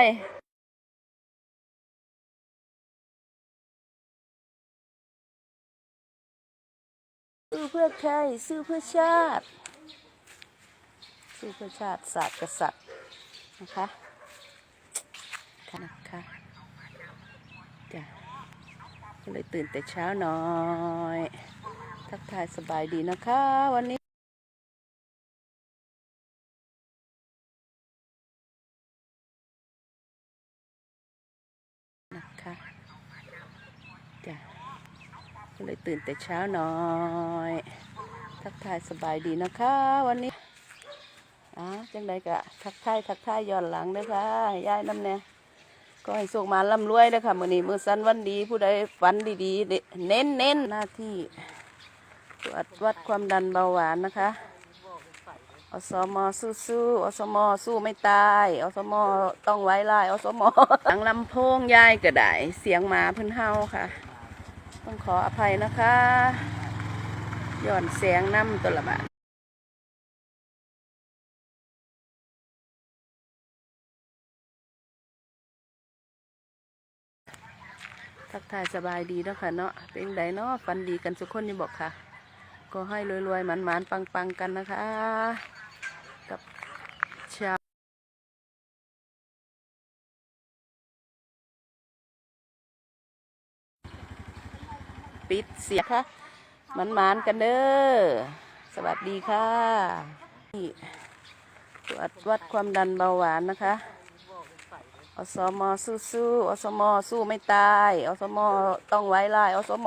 ายสู้เพื่อใครสู้เพื่อชาติ สู้เพื่อชาติศาสตร์กษัตริย์นะคะค่ะนะคะจ้ะก็เลยตื่นแต่เช้าหน่อย ทักทายสบายดีนะคะ วันนี้ นะคะจ้ะก็เลย ตื่นแต่เช้าหน่อย ทักทายสบายดีนะคะ วันนี้อ่าจังใดกะทักทายทักทายย้อนหลังเลยค่ะยายน้ำเนี่ยก็ให้ส่งมาล่ำรวยเลยค่ะมือนี้มือสันวันดีผู้ใดฝันดีๆเด้เน้นเน้นหน้าที่ตรวจวัดความดันเบาหวานนะคะอสมอสู้สู้อสมอสู้ไม่ตายอสมอต้องไว้ลายอสมอหลังลำโพงยายก็ได้เสียงหมาเพิ่นเฮาค่ะ ต้องขออภัยนะคะย้อนเสียงน้ำตัวละบาททักทายสบายดีเนาะค่ะเนาะเป็นไดเนาะฟันดีกันทุกคนนี่บอกค่ะ ก็ให้รวยๆหมันๆปังๆกันนะคะ ปิดเสียงค่ะหมันกันเด้อสวัสดีค่ะนี่ตรวจวัดความดันเบาหวานนะคะอสมสู้สู้อสมสู้ไม่ตายอสมต้องไว้ลายอสม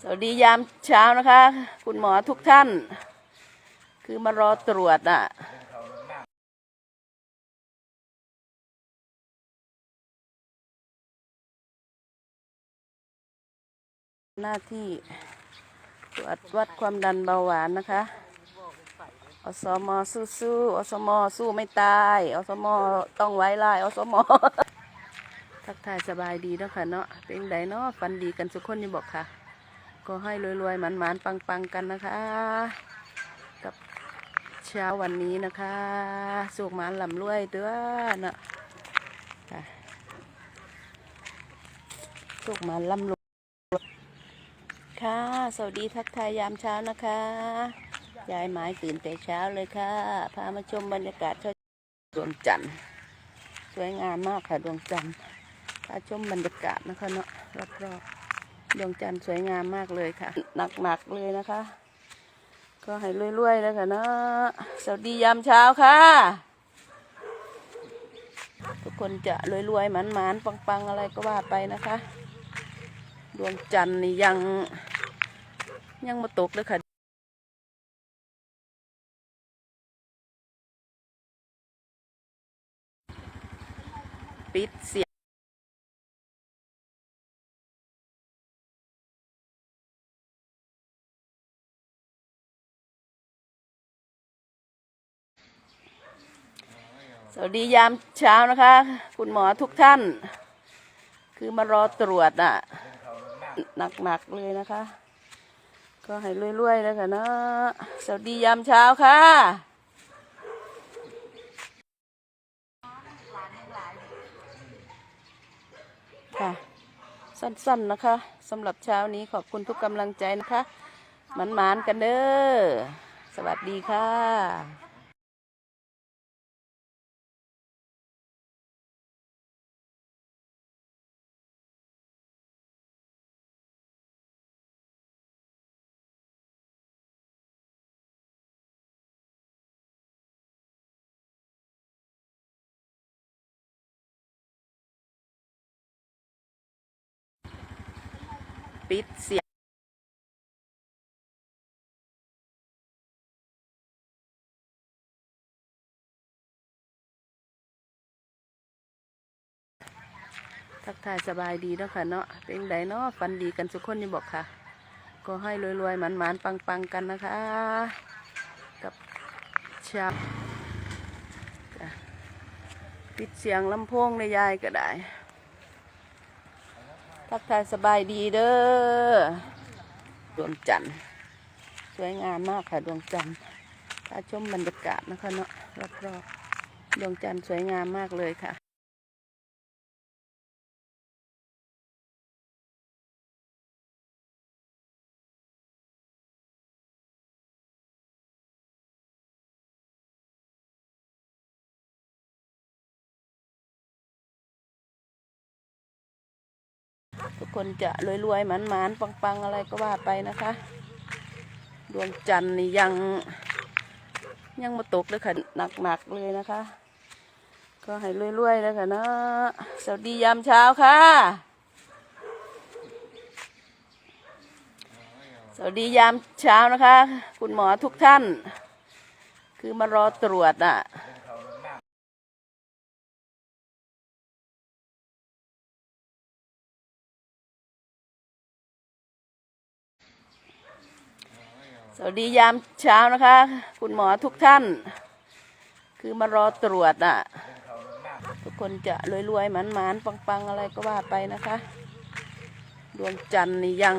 สวัสดียามเช้านะคะ คุณหมอทุกท่าน คือมารอตรวจอะหน้าที่ตรวจวัดความดันเบาหวานนะคะ อสมสู้สู้อสมอสู้ไม่ตาย อสมอต้องไว้ลายอสมอทักทายสบายดีเนาะค่ะเนาะ เป็นไดเนาะฟันดีกันทุกคนนี่บอกค่ะ ก็ให้รวยๆหมันๆปังๆกันนะคะ เช้าวันนี้นะคะสุกมานลำรวยเด้อเนาะสุกมานลำรวยค่ะ สวัสดีทักทายยามเช้านะคะยายหมายตื่นแต่เช้าเลยค่ะ พามาชมบรรยากาศเช้าดวงจันทร์สวยงามมากค่ะดวงจันทร์พาชมบรรยากาศนะคะเนาะรอบๆดวงจันทร์สวยงามมากเลยค่ะหนักๆเลยนะคะ ก็ให้รวยๆแล้วค่ะเนาะสวัสดียามเช้าค่ะ ทุกคนจะรวยๆหมันๆปังๆอะไรก็ว่าไปนะคะ ดวงจันทร์นี่ยังยังมาตกเลยค่ะปิดเสีย วัสดียามเช้านะคะ คุณหมอทุกท่าน คือมารอตรวจอะ หนักๆเลยนะคะ ก็ให้รวยๆแล้วค่ะเนาะสวัสดียามเช้าค่ะค่ะ สั้นๆนะคะสำหรับเช้านี้ขอบคุณทุกกำลังใจนะคะหมันๆกันเด้อสวัสดีค่ะ ปิดเสียงทักทายสบายดีเนาะค่ะเนาะเป็นไดเนาะฟันดีกันทุกคนนี่บอกค่ะ ก็ให้รวยๆหมันๆปังๆกันนะคะ กับชาวจ้ะปิดเสียงลำโพงในยายก็ได้ ทักทายสบายดีเด้อดวงจันทร์สวยงามมากค่ะดวงจันทร์ถ้าชมบรรยากาศนะคะเนาะรอบๆดวงจันทร์สวยงามมากเลยค่ะ กคนจะรวยๆหมันๆปังๆอะไรก็ว่าไปนะคะ ดวงจันทร์นี่ยังยังมาตกเลยค่ะหนักๆเลยนะคะ ก็ให้รวยๆแล้วค่ะเนาะสวัสดียามเช้าค่ะ สวัสดียามเช้านะคะ คุณหมอทุกท่าน คือมารอตรวจอะ สวัสดียามเช้านะคะ คุณหมอทุกท่าน คือมารอตรวจอะ ทุกคนจะรวยๆหมันๆปังๆ อะไรก็ว่าไปนะคะ ดวงจันทร์นี่ยัง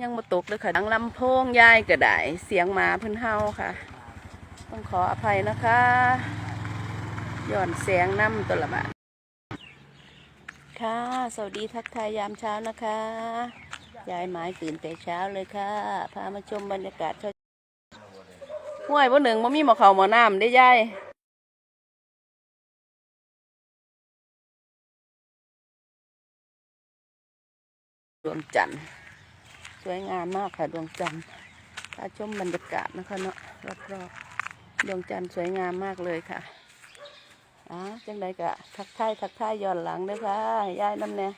ยังมาตกเลยค่ะดังลำโพงยายก็ได้เสียงหมาเพิ่นเฮาค่ะ ต้องขออภัยนะคะย้อนแสงน้ำตละบาทค่ะ สวัสดีทักทายยามเช้านะคะ ยายหมายตื่นแต่เช้าเลยค่ะ พามาชมบรรยากาศเช้าห้วยบ่หนึ่งบ่มีหมอเขาวหมอน้ำได้ยายดวงจันทร์สวยงามมากค่ะดวงจันทร์ถ้าชมบรรยากาศนะคะเนาะรอบๆดวงจันทร์สวยงามมากเลยค่ะอ๋อจังใดกะทักทายทักทายย้อนหลังเด้อค่ะยายน้ำเนี่ย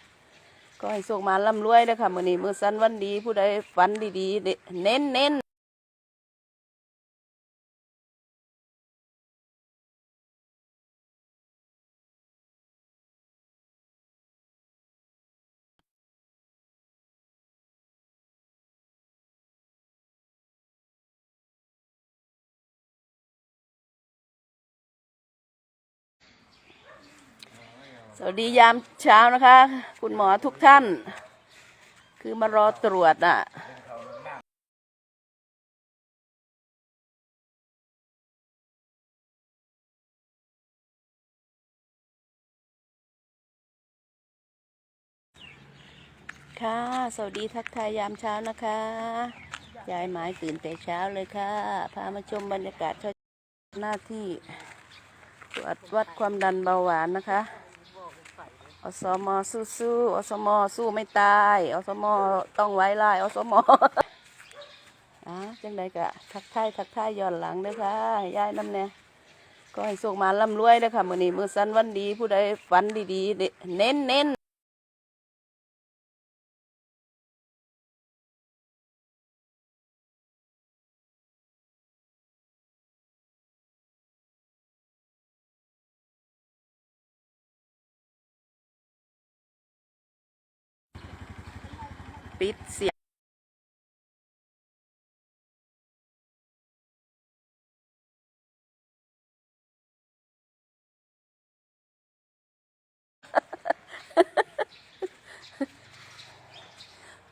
ก็ให้ส่งมาล่ำรวยเลยค่ะมือนี้มือสั้นวันดีผู้ใดฝันดีๆเด้เน้นเน้น สวัสดียามเช้านะคะ คุณหมอทุกท่าน คือมารอตรวจอะค่ะ สวัสดีทักทายยามเช้านะคะ ยายหมายตื่นแต่เช้าเลยค่ะ พามาชมบรรยากาศเช้าหน้าที่ตรวจวัดความดันเบาหวานนะคะ อสมสู้สู้อสมสู้ไม่ตายอสมต้องไว้ลายอสมอ่าจังใดกะทักทายทักทายย้อนหลังเด้อค่ะยายน้ำเนี่ยก็ให้ส่งมาล่ำรวยเด้อค่ะมื้อนี้มื้อสันวันดีผู้ใดฝันดีๆเด้เน้นเน้น ปิดเสียง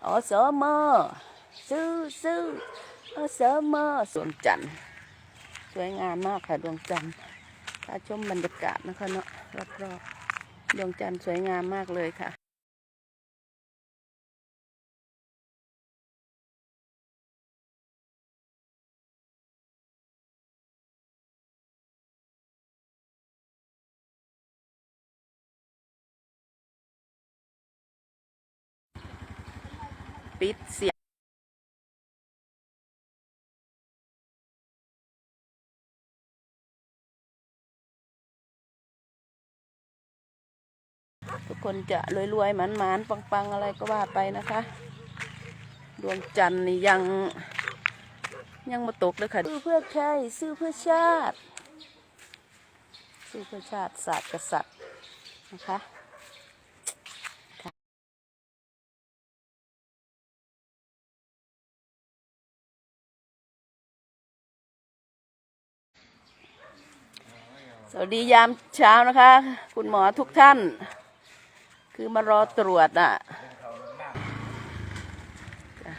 อสมซื้อซื้ออสมอสวมจันทร์สวยงามมากค่ะดวงจันทร์ถ้าชมบรรยากาศนะคะเนาะรอบๆดวงจันทร์สวยงามมากเลยค่ะ ปิดเสียงทุกคนจะรวยๆหมันๆปังๆ อะไรก็ว่าไปนะคะ ดวงจันทร์นี่ยังยังมาตกเลยค่ะ ซื้อเพื่อใครซื้อเพื่อชาติ ซื้อเพื่อชาติศาสตร์กษัตริย์นะคะค่ะ สวัสดียามเช้านะคะ คุณหมอทุกท่าน คือมารอตรวจอะจ้ะ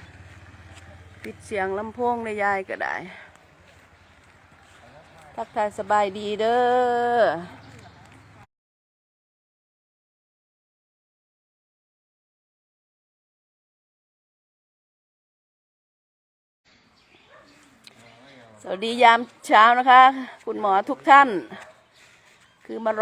ปิดเสียงลำโพงในยายก็ได้ทักทายสบายดีเด้อสวัสดียามเช้านะคะ คุณหมอทุกท่าน คือมารอ